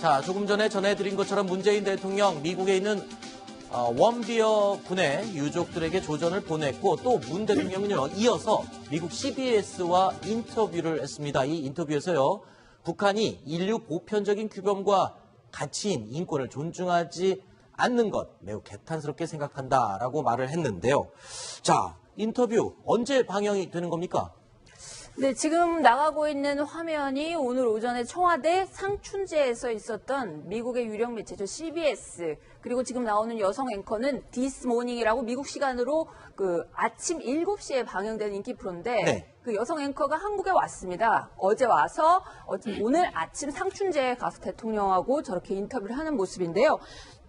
자, 조금 전에 전해드린 것처럼 문재인 대통령 미국에 있는 어, 원비어 군의 유족들에게 조전을 보냈고 또 문 대통령은요 이어서 미국 CBS와 인터뷰를 했습니다. 이 인터뷰에서요 북한이 인류 보편적인 규범과 가치인 인권을 존중하지 않는 것 매우 개탄스럽게 생각한다라고 말을 했는데요. 자 인터뷰 언제 방영이 되는 겁니까? 네, 지금 나가고 있는 화면이 오늘 오전에 청와대 상춘제에서 있었던 미국의 유력 매체죠 CBS 그리고 지금 나오는 여성 앵커는 디스 모닝이라고 미국 시간으로 그 아침 7시에 방영되는 인기 프로인데 네. 그 여성 앵커가 한국에 왔습니다. 어제 와서 어, 오늘 아침 상춘제에 가서 대통령하고 저렇게 인터뷰를 하는 모습인데요.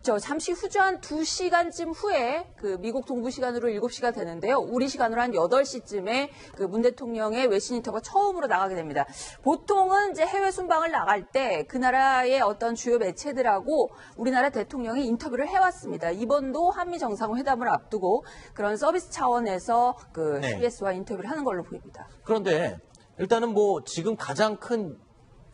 저 잠시 후죠 한 2시간쯤 후에 그 미국 동부 시간으로 7시가 되는데요. 우리 시간으로 한 8시쯤에 그 문 대통령의 외신 인터뷰가 처음으로 나가게 됩니다. 보통은 이제 해외 순방을 나갈 때 그 나라의 어떤 주요 매체들하고 우리나라 대통령이 인터뷰를 해왔습니다. 이번도 한미 정상회담을 앞두고 그런 서비스 차원에서 그 네. CBS와 인터뷰를 하는 걸로 보입니다. 그런데 일단은 뭐 지금 가장 큰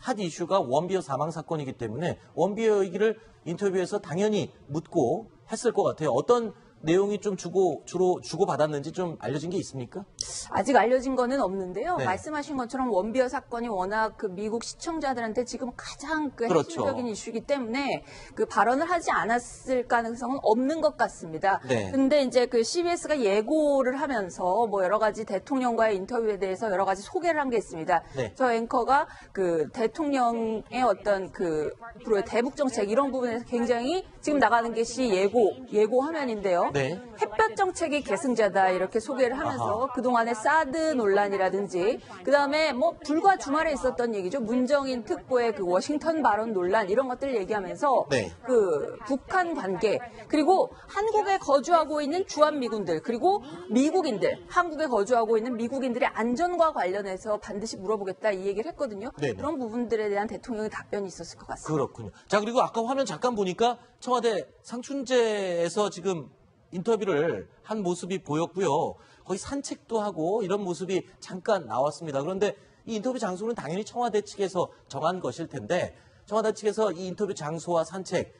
핫 이슈가 원비어 사망 사건이기 때문에 원비어 얘기를 인터뷰에서 당연히 묻고 했을 것 같아요. 어떤 내용이 좀 주고 주로 주고 받았는지 좀 알려진 게 있습니까? 아직 알려진 거는 없는데요. 네. 말씀하신 것처럼 원비어 사건이 워낙 그 미국 시청자들한테 지금 가장 그 그렇죠. 핵심적인 이슈이기 때문에 그 발언을 하지 않았을 가능성은 없는 것 같습니다. 네. 근데 이제 그 CBS가 예고를 하면서 뭐 여러 가지 대통령과의 인터뷰에 대해서 여러 가지 소개를 한 게 있습니다. 네. 저 앵커가 그 대통령의 어떤 그 앞으로의 대북 정책 이런 부분에서 굉장히 지금 나가는 것이 예고 예고 화면인데요. 네. 햇볕 정책의 계승자다 이렇게 소개를 하면서 그동 안의 사드 논란이라든지 그다음에 뭐 불과 주말에 있었던 얘기죠. 문정인 특보의 그 워싱턴 발언 논란 이런 것들을 얘기하면서 네. 그 북한 관계 그리고 한국에 거주하고 있는 주한 미군들 그리고 미국인들 한국에 거주하고 있는 미국인들의 안전과 관련해서 반드시 물어보겠다 이 얘기를 했거든요. 네네. 그런 부분들에 대한 대통령의 답변이 있었을 것 같습니다. 그렇군요. 자 그리고 아까 화면 잠깐 보니까 청와대 상춘제에서 지금 인터뷰를 한 모습이 보였고요. 거의 산책도 하고 이런 모습이 잠깐 나왔습니다. 그런데 이 인터뷰 장소는 당연히 청와대 측에서 정한 것일 텐데 청와대 측에서 이 인터뷰 장소와 산책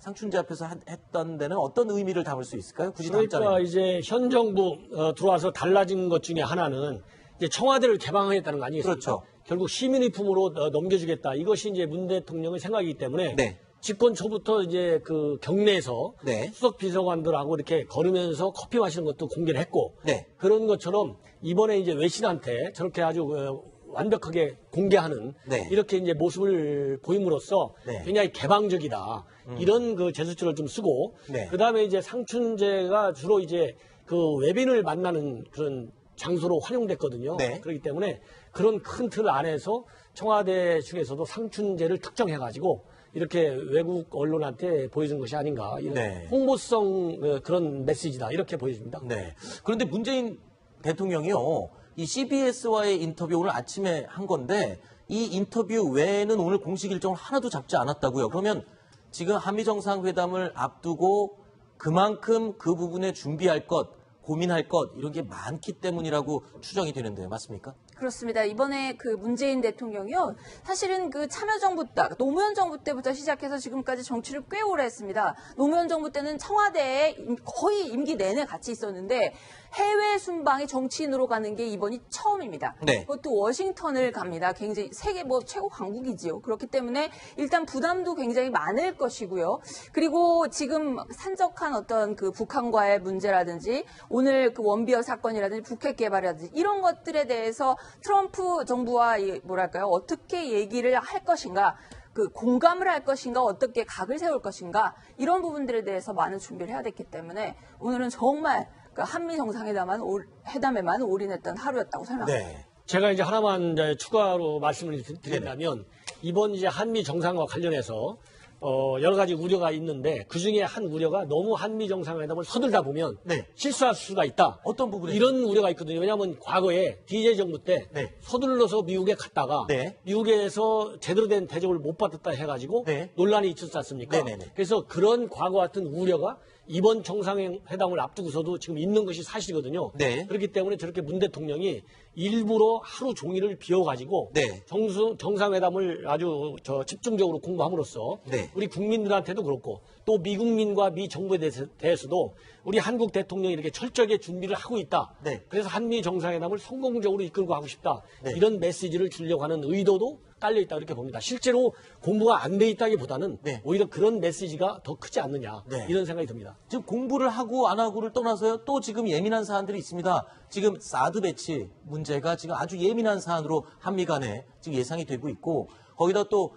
상춘제 앞에서 한- 했던 데는 어떤 의미를 담을 수 있을까요? 굳이 그러니까 담자면. 이제 현 정부 어, 들어와서 달라진 것 중에 하나는 이제 청와대를 개방하겠다는 거 아니겠습니까? 그렇죠. 결국 시민의 품으로 어, 넘겨주겠다. 이것이 이제 문 대통령의 생각이기 때문에 네. 집권 초부터 이제 그 경내에서 네. 수석 비서관들하고 이렇게 걸으면서 커피 마시는 것도 공개를 했고 네. 그런 것처럼 이번에 이제 외신한테 저렇게 아주 어, 완벽하게 공개하는 네. 이렇게 이제 모습을 보임으로써 네. 굉장히 개방적이다 이런 그 제스처를 좀 쓰고 네. 그 다음에 이제 상춘제가 주로 이제 그 외빈을 만나는 그런 장소로 활용됐거든요. 네. 그렇기 때문에 그런 큰 틀 안에서 청와대 측에서도 상춘제를 특정해가지고 이렇게 외국 언론한테 보여준 것이 아닌가 이런 네. 홍보성 어, 그런 메시지다 이렇게 보여집니다. 네. 그런데 문재인 대통령이요, 이 CBS와의 인터뷰 오늘 아침에 한 건데, 이 인터뷰 외에는 오늘 공식 일정을 하나도 잡지 않았다고요. 그러면 지금 한미 정상회담을 앞두고 그만큼 그 부분에 준비할 것, 고민할 것, 이런 게 많기 때문이라고 추정이 되는데요. 맞습니까? 그렇습니다. 이번에 그 문재인 대통령이요. 사실은 그 참여정부 때, 노무현 정부 때부터 시작해서 지금까지 정치를 꽤 오래 했습니다. 노무현 정부 때는 청와대에 임- 거의 임기 내내 같이 있었는데 해외 순방이 정치인으로 가는 게 이번이 처음입니다. 네. 그것도 워싱턴을 갑니다. 굉장히 세계 뭐 최고 강국이지요. 그렇기 때문에 일단 부담도 굉장히 많을 것이고요. 그리고 지금 산적한 어떤 그 북한과의 문제라든지 오늘 그 원비어 사건이라든지 북핵 개발이라든지 이런 것들에 대해서 트럼프 정부와 이 뭐랄까요 어떻게 얘기를 할 것인가. 그 공감을 할 것인가 어떻게 각을 세울 것인가 이런 부분들에 대해서 많은 준비를 해야 됐기 때문에 오늘은 정말 그 한미 정상회담만 올- 회담에만 올인했던 하루였다고 설명합니다. 네. 제가 이제 하나만 이제 추가로 말씀을 드- 드린다면 이번 이제 한미 정상과 관련해서 어, 여러 가지 우려가 있는데 그 중에 한 우려가 너무 한미 정상회담을 서둘다 보면 네. 실수할 수가 있다. 어떤 부분에 이런 우려가 있거든요. 왜냐하면 과거에 DJ 정부 때 네. 서둘러서 미국에 갔다가 네. 미국에서 제대로 된 대접을 못 받았다 해가지고 네. 논란이 있었지 않습니까? 그래서 그런 과거 같은 우려가 이번 정상회담을 앞두고서도 지금 있는 것이 사실이거든요. 네. 그렇기 때문에 저렇게 문 대통령이 일부러 하루 종일을 비워가지고 네. 정수, 정상회담을 아주 저 집중적으로 공부함으로써 네. 우리 국민들한테도 그렇고 또 미국민과 미 정부에 대해서, 대해서도 우리 한국 대통령이 이렇게 철저하게 준비를 하고 있다. 네. 그래서 한미 정상회담을 성공적으로 이끌고 가고 싶다. 네. 이런 메시지를 주려고 하는 의도도 깔려 있다 이렇게 봅니다. 실제로 공부가 안 돼 있다기보다는 네. 오히려 그런 메시지가 더 크지 않느냐 네. 이런 생각이 듭니다. 지금 공부를 하고 안 하고를 떠나서요. 또 지금 예민한 사안들이 있습니다. 지금 사드 배치 문제가 지금 아주 예민한 사안으로 한미 간에 지금 예상이 되고 있고 거기다 또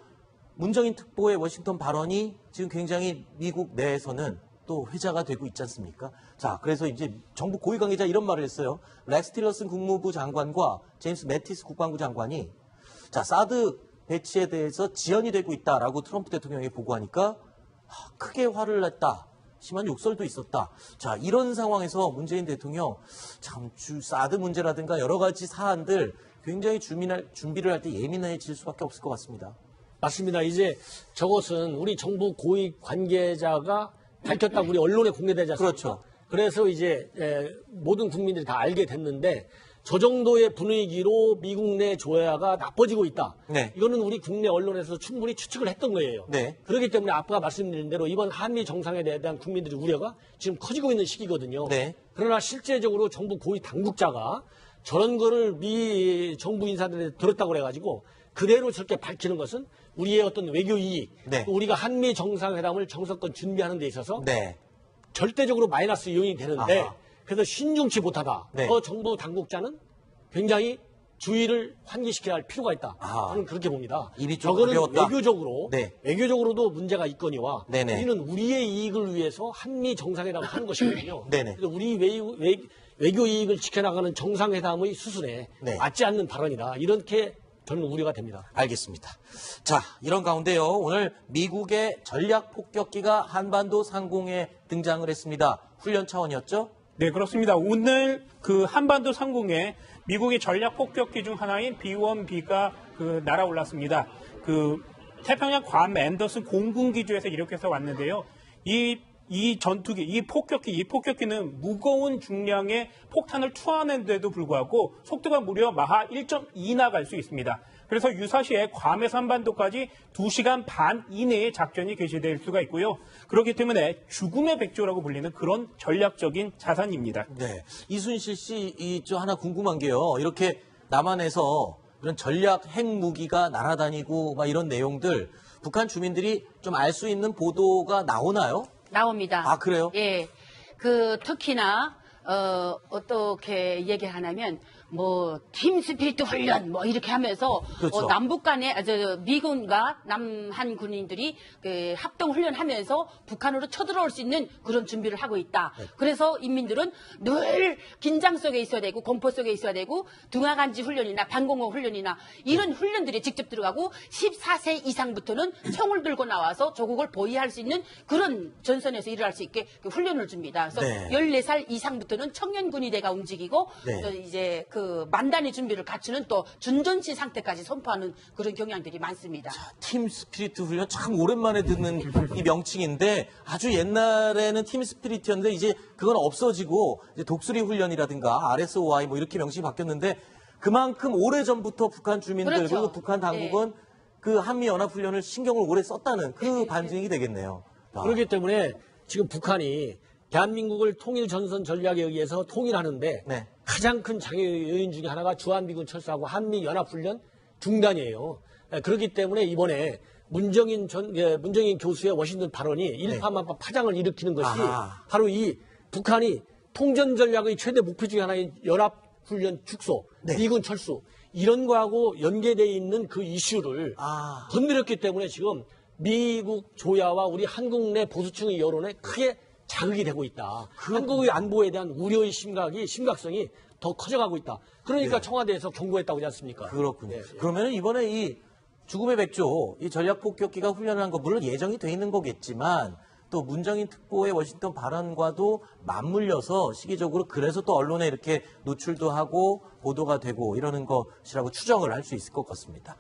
문정인 특보의 워싱턴 발언이 지금 굉장히 미국 내에서는 또 회자가 되고 있지 않습니까? 자, 그래서 이제 정부 고위 관계자 이런 말을 했어요. 렉스 틸러슨 국무부 장관과 제임스 매티스 국방부 장관이 자, 사드 배치에 대해서 지연이 되고 있다라고 트럼프 대통령이 보고하니까 하, 크게 화를 냈다. 심한 욕설도 있었다. 자, 이런 상황에서 문재인 대통령 참 주, 사드 문제라든가 여러 가지 사안들 굉장히 주민할, 준비를 할 때 예민해질 수밖에 없을 것 같습니다. 맞습니다. 이제 저것은 우리 정부 고위 관계자가 밝혔다고 우리 언론에 공개되지 않습니까? 그렇죠. 그래서 이제 에, 모든 국민들이 다 알게 됐는데 저 정도의 분위기로 미국 내 조야가 나빠지고 있다. 네. 이거는 우리 국내 언론에서 충분히 추측을 했던 거예요. 네. 그렇기 때문에 아까 말씀드린 대로 이번 한미 정상에 대한 국민들의 우려가 지금 커지고 있는 시기거든요. 네. 그러나 실제적으로 정부 고위 당국자가 저런 거를 미 정부 인사들에 들었다고 그래가지고 그대로 저렇게 밝히는 것은 우리의 어떤 외교 이익, 네. 또 우리가 한미 정상회담을 정석권 준비하는 데 있어서 네. 절대적으로 마이너스 요인이 되는데 아하. 그래서 신중치 못하다. 네. 그 정부 당국자는 굉장히 주의를 환기시켜야 할 필요가 있다. 아하. 저는 그렇게 봅니다. 입이 좀 저거는 가벼웠다. 외교적으로 네. 외교적으로도 문제가 있거니와 네네. 우리는 우리의 이익을 위해서 한미 정상회담 을 하는 것이거든요. 그래서 우리 외교, 외, 외교 이익을 지켜나가는 정상회담의 수순에 네. 맞지 않는 발언이다. 이렇게 저는 우려가 됩니다. 알겠습니다. 자, 이런 가운데요. 오늘 미국의 전략 폭격기가 한반도 상공에 등장을 했습니다. 훈련 차원이었죠? 네, 그렇습니다. 오늘 그 한반도 상공에 미국의 전략 폭격기 중 하나인 B-1B가 그 날아올랐습니다. 그 태평양 괌 앤더슨 공군 기지에서 이렇게 해서 왔는데요. 이 이 전투기, 이 폭격기, 이 폭격기는 무거운 중량의 폭탄을 투하하는데도 불구하고 속도가 무려 마하 1.2나 갈 수 있습니다. 그래서 유사시에 괌에서 한반도까지 2시간 반 이내의 작전이 개시될 수가 있고요. 그렇기 때문에 죽음의 백조라고 불리는 그런 전략적인 자산입니다. 네. 이순실 씨, 이, 저 하나 궁금한 게요. 이렇게 남한에서 이런 전략 핵무기가 날아다니고 막 이런 내용들 북한 주민들이 좀 알 수 있는 보도가 나오나요? 나옵니다. 아, 그래요? 예. 그 특히나 어 어떻게 얘기하냐면 뭐 팀 스피릿 훈련 뭐 이렇게 하면서 그렇죠. 어, 남북 간에 아, 저 미군과 남한 군인들이 그 합동 훈련하면서 북한으로 쳐들어올 수 있는 그런 준비를 하고 있다. 네. 그래서 인민들은 늘 긴장 속에 있어야 되고 공포 속에 있어야 되고 등하간지 훈련이나 방공호 훈련이나 이런 훈련들이 직접 들어가고 14세 이상부터는 총을 들고 나와서 조국을 보위할 수 있는 그런 전선에서 일을 할 수 있게 그 훈련을 줍니다. 그래서 네. 14살 이상부터는 청년 군의대가 움직이고 네. 또 이제 그 만단의 준비를 갖추는 또 준전시 상태까지 선포하는 그런 경향들이 많습니다. 팀 스피리트 훈련 참 오랜만에 듣는 이 명칭인데 아주 옛날에는 팀 스피리트였는데 이제 그건 없어지고 이제 독수리 훈련이라든가 RSOI 뭐 이렇게 명칭이 바뀌었는데 그만큼 오래 전부터 북한 주민들 그렇죠. 그리고 북한 당국은 그 한미 연합 훈련을 신경을 오래 썼다는 그 반증이 되겠네요. 아, 그렇기 때문에 지금 북한이 대한민국을 통일 전선 전략에 의해서 통일하는데 네. 가장 큰 장애 요인 중에 하나가 주한미군 철수하고 한미 연합훈련 중단이에요. 예, 그렇기 때문에 이번에 문정인 전 예, 문정인 교수의 워싱턴 발언이 일파만파 파장을 일으키는 것이 네. 아하. 바로 이 북한이 통전 전략의 최대 목표 중에 하나인 연합훈련 축소, 네. 미군 철수 이런 거하고 연계되어 있는 그 이슈를 아. 건드렸기 때문에 지금 미국 조야와 우리 한국 내 보수층의 여론에 크게 자극이 되고 있다. 한국의 안보에 대한 우려의 심각이 심각성이 더 커져가고 있다. 그러니까 청와대에서 경고했다고 하지 않습니까? 그렇군요. 예, 예. 그러면 이번에 이 죽음의 백조, 이 전략 폭격기가 훈련을 한거 물론 예정이 돼 있는 거겠지만 또 문정인 특보의 워싱턴 발언과도 맞물려서 시기적으로 그래서 또 언론에 이렇게 노출도 하고 보도가 되고 이러는 것이라고 추정을 할 수 있을 것 같습니다.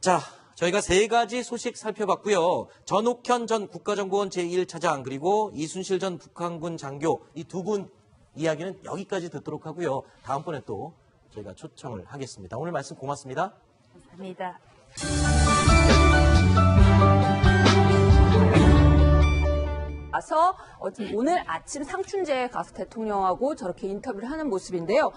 자, 저희가 세 가지 소식 살펴봤고요. 전옥현 전 국가정보원 제1차장 그리고 이순실 전 북한군 장교 이 두 분 이야기는 여기까지 듣도록 하고요. 다음번에 또 저희가 초청을 하겠습니다. 오늘 말씀 고맙습니다. 감사합니다. 와서 어쨌든 오늘 아침 상춘제에 가서 대통령하고 저렇게 인터뷰를 하는 모습인데요.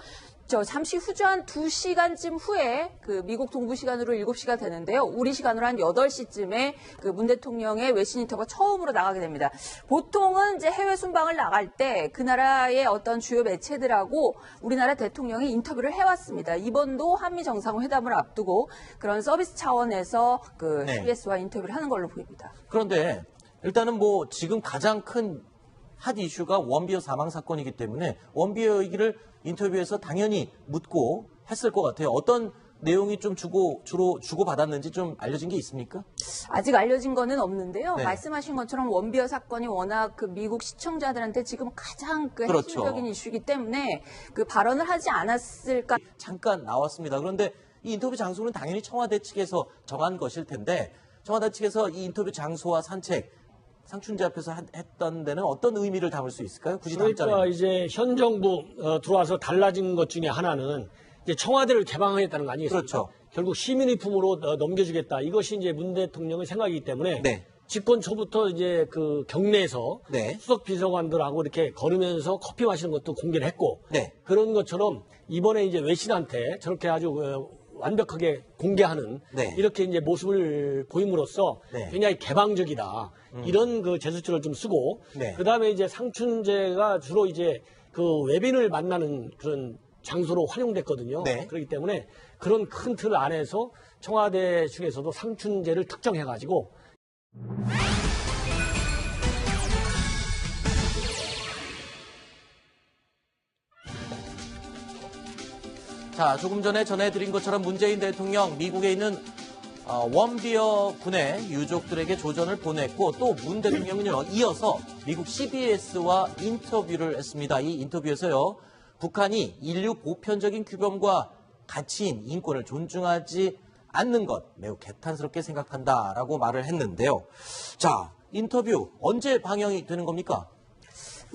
저 잠시 후죠 한 2시간쯤 후에 그 미국 동부 시간으로 7시가 되는데요. 우리 시간으로 한 8시쯤에 그 문 대통령의 외신 인터뷰가 처음으로 나가게 됩니다. 보통은 이제 해외 순방을 나갈 때 그 나라의 어떤 주요 매체들하고 우리나라 대통령이 인터뷰를 해왔습니다. 이번도 한미 정상회담을 앞두고 그런 서비스 차원에서 그 네. CBS와 인터뷰를 하는 걸로 보입니다. 그런데 일단은 뭐 지금 가장 큰 핫 이슈가 원비어 사망 사건이기 때문에 원비어 얘기를 인터뷰에서 당연히 묻고 했을 것 같아요. 어떤 내용이 좀 주고 주로 주고 받았는지 좀 알려진 게 있습니까? 아직 알려진 거는 없는데요. 네. 말씀하신 것처럼 원비어 사건이 워낙 그 미국 시청자들한테 지금 가장 그 그렇죠. 핵심적인 이슈이기 때문에 그 발언을 하지 않았을까. 잠깐 나왔습니다. 그런데 이 인터뷰 장소는 당연히 청와대 측에서 정한 것일 텐데 청와대 측에서 이 인터뷰 장소와 산책 상춘재 앞에서 한- 했던 데는 어떤 의미를 담을 수 있을까요? 굳이 그러니까 담자면. 이제 현 정부 어, 들어와서 달라진 것 중에 하나는 이제 청와대를 개방하겠다는 거 아니겠습니까? 그렇죠. 결국 시민의 품으로 어, 넘겨주겠다. 이것이 이제 문 대통령의 생각이기 때문에 네. 집권 초부터 이제 그 경내에서 네. 수석 비서관들하고 이렇게 걸으면서 커피 마시는 것도 공개를 했고 네. 그런 것처럼 이번에 이제 외신한테 저렇게 아주 어, 완벽하게 공개하는 네. 이렇게 이제 모습을 보임으로써 네. 굉장히 개방적이다 이런 그 제스처를 좀 쓰고 네. 그 다음에 이제 상춘제가 주로 이제 그 외빈을 만나는 그런 장소로 활용됐거든요. 네. 그렇기 때문에 그런 큰 틀 안에서 청와대 측에서도 상춘제를 특정해가지고 자, 조금 전에 전해드린 것처럼 문재인 대통령 미국에 있는 어, 원비어 군의 유족들에게 조전을 보냈고 또 문 대통령은요 이어서 미국 CBS와 인터뷰를 했습니다. 이 인터뷰에서요 북한이 인류 보편적인 규범과 가치인 인권을 존중하지 않는 것 매우 개탄스럽게 생각한다라고 말을 했는데요. 자, 인터뷰 언제 방영이 되는 겁니까?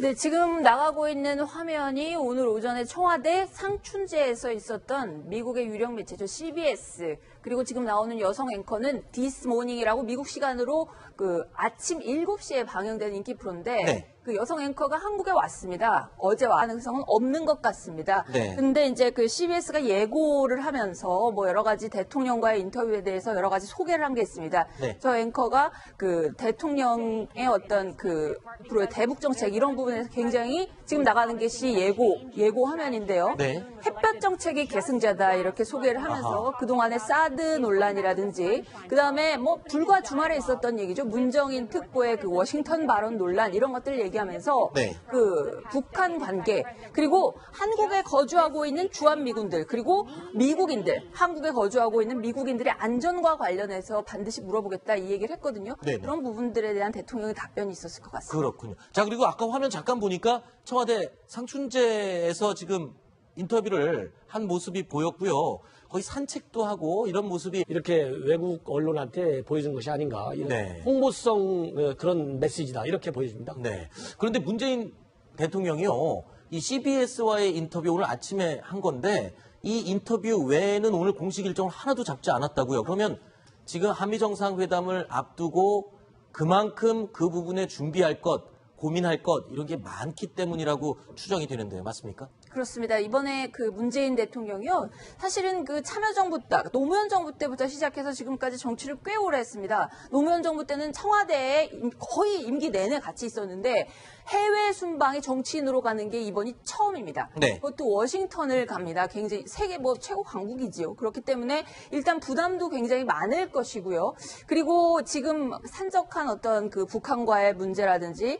네, 지금 나가고 있는 화면이 오늘 오전에 청와대 상춘제에서 있었던 미국의 유력 매체죠 CBS 그리고 지금 나오는 여성 앵커는 디스 모닝이라고 미국 시간으로 그 아침 7시에 방영된 인기 프로인데 네. 그 여성 앵커가 한국에 왔습니다. 어제와 가능성은 없는 것 같습니다. 네. 근데 이제 그 CBS가 예고를 하면서 뭐 여러 가지 대통령과의 인터뷰에 대해서 여러 가지 소개를 한 게 있습니다. 네. 저 앵커가 그 대통령의 어떤 그 앞으로의 대북 정책 이런 부분에서 굉장히 지금 나가는 것이 예고 예고 화면인데요. 네. 햇볕 정책이 계승자다 이렇게 소개를 하면서 그동안의 사드 논란이라든지 그다음에 뭐 불과 주말에 있었던 얘기죠. 문정인 특보의 그 워싱턴 발언 논란 이런 것들 얘기 하면서 네. 그 북한 관계 그리고 한국에 거주하고 있는 주한 미군들 그리고 미국인들 한국에 거주하고 있는 미국인들의 안전과 관련해서 반드시 물어보겠다 이 얘기를 했거든요. 네네. 그런 부분들에 대한 대통령의 답변이 있었을 것 같습니다. 그렇군요. 자, 그리고 아까 화면 잠깐 보니까 청와대 상춘제에서 지금 인터뷰를 한 모습이 보였고요. 거의 산책도 하고 이런 모습이 이렇게 외국 언론한테 보여준 것이 아닌가 이런 네. 홍보성 어, 그런 메시지다 이렇게 보여집니다. 네. 그런데 문재인 대통령이요. 이 CBS와의 인터뷰 오늘 아침에 한 건데 이 인터뷰 외에는 오늘 공식 일정을 하나도 잡지 않았다고요. 그러면 지금 한미 정상회담을 앞두고 그만큼 그 부분에 준비할 것, 고민할 것 이런 게 많기 때문이라고 추정이 되는데요. 맞습니까? 그렇습니다. 이번에 그 문재인 대통령이요. 사실은 그 참여정부 때, 노무현 정부 때부터 시작해서 지금까지 정치를 꽤 오래 했습니다. 노무현 정부 때는 청와대에 임- 거의 임기 내내 같이 있었는데 해외 순방이 정치인으로 가는 게 이번이 처음입니다. 네. 그것도 워싱턴을 갑니다. 굉장히 세계 뭐 최고 강국이지요. 그렇기 때문에 일단 부담도 굉장히 많을 것이고요. 그리고 지금 산적한 어떤 그 북한과의 문제라든지